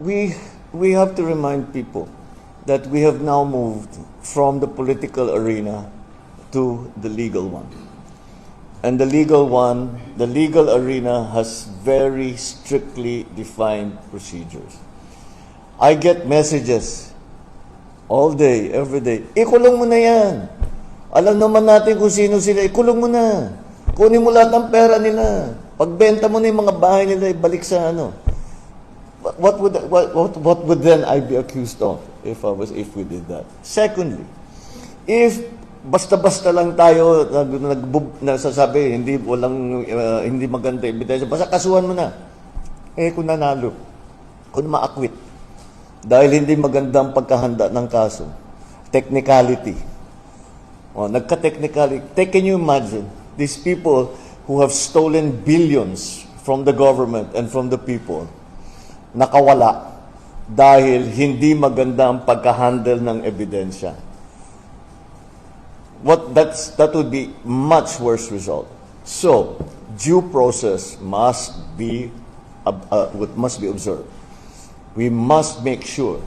we we have to remind people that we have now moved from the political arena to the legal one. And the legal one, the legal arena has very strictly defined procedures. I get messages all day, every day. Ikulong mo na yan. Alam naman natin kung sino sila. Ikulong mo na. Kunin mo lahat ng pera nila. Pagbenta mo na yung mga bahay nila, ibalik sa ano. What would what, what, what would then I be accused of if I was if we did that? Secondly, if basta-basta lang tayo nag, nag nasasabi hindi walang uh, hindi maganda ebidensya basta kasuhan mo na. Eh kung nanalo kung maakwit dahil hindi maganda ang pagkahanda ng kaso technicality. Oh, nagka-technicality can you imagine these people who have stolen billions from the government and from the people nakawala dahil hindi maganda ang pagka-handle ng ebidensya. What that's that would be much worse result. So, due process must be uh, uh, must be observed. We must make sure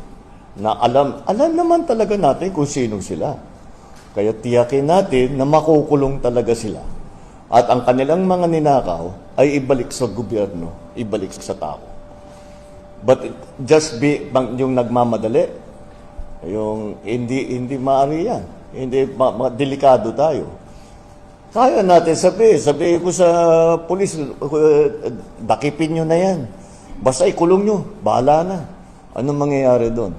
na alam alam naman talaga natin kung sino sila. Kaya tiyakin natin na makukulong talaga sila. At ang kanilang mga ninakaw ay ibalik sa gobyerno, ibalik sa tao. But just be yung nagmamadali, yung hindi hindi maaari yan. Hindi ma, ma- delikado tayo. Kaya natin sabi, sabi ko sa pulis, uh, dakipin nyo na yan. Basta ikulong nyo, bahala na. Anong mangyayari doon?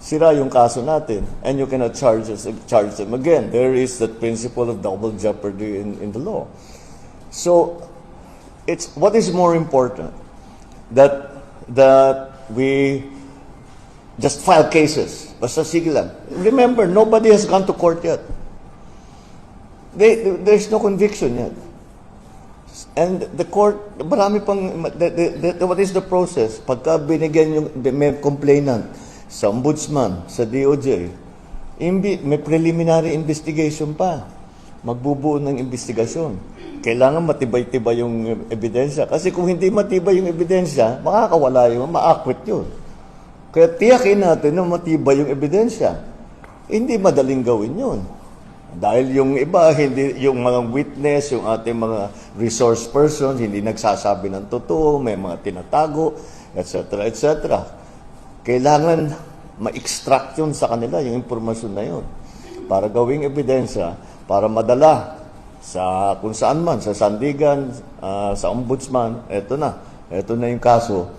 Sira yung kaso natin and you cannot charge, us, charge them again. There is that principle of double jeopardy in, in the law. So, it's what is more important that that we just file cases. Basta sige lang. Remember, nobody has gone to court yet. They, there's no conviction yet. And the court, marami pang, the, the, the, what is the process? Pagka binigyan yung, may complainant sa ombudsman, sa DOJ, imbi, may preliminary investigation pa. Magbubuo ng investigasyon. Kailangan matibay-tibay yung ebidensya. Kasi kung hindi matibay yung ebidensya, makakawala yun, maakwit yun. Kaya tiyakin natin na matibay yung ebidensya. Hindi madaling gawin yun. Dahil yung iba, hindi, yung mga witness, yung ating mga resource persons, hindi nagsasabi ng totoo, may mga tinatago, etc. etc. Kailangan ma-extract yun sa kanila, yung impormasyon na yun. Para gawing ebidensya, para madala sa kung saan man, sa sandigan, ah, sa ombudsman, eto na. Eto na yung kaso.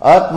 At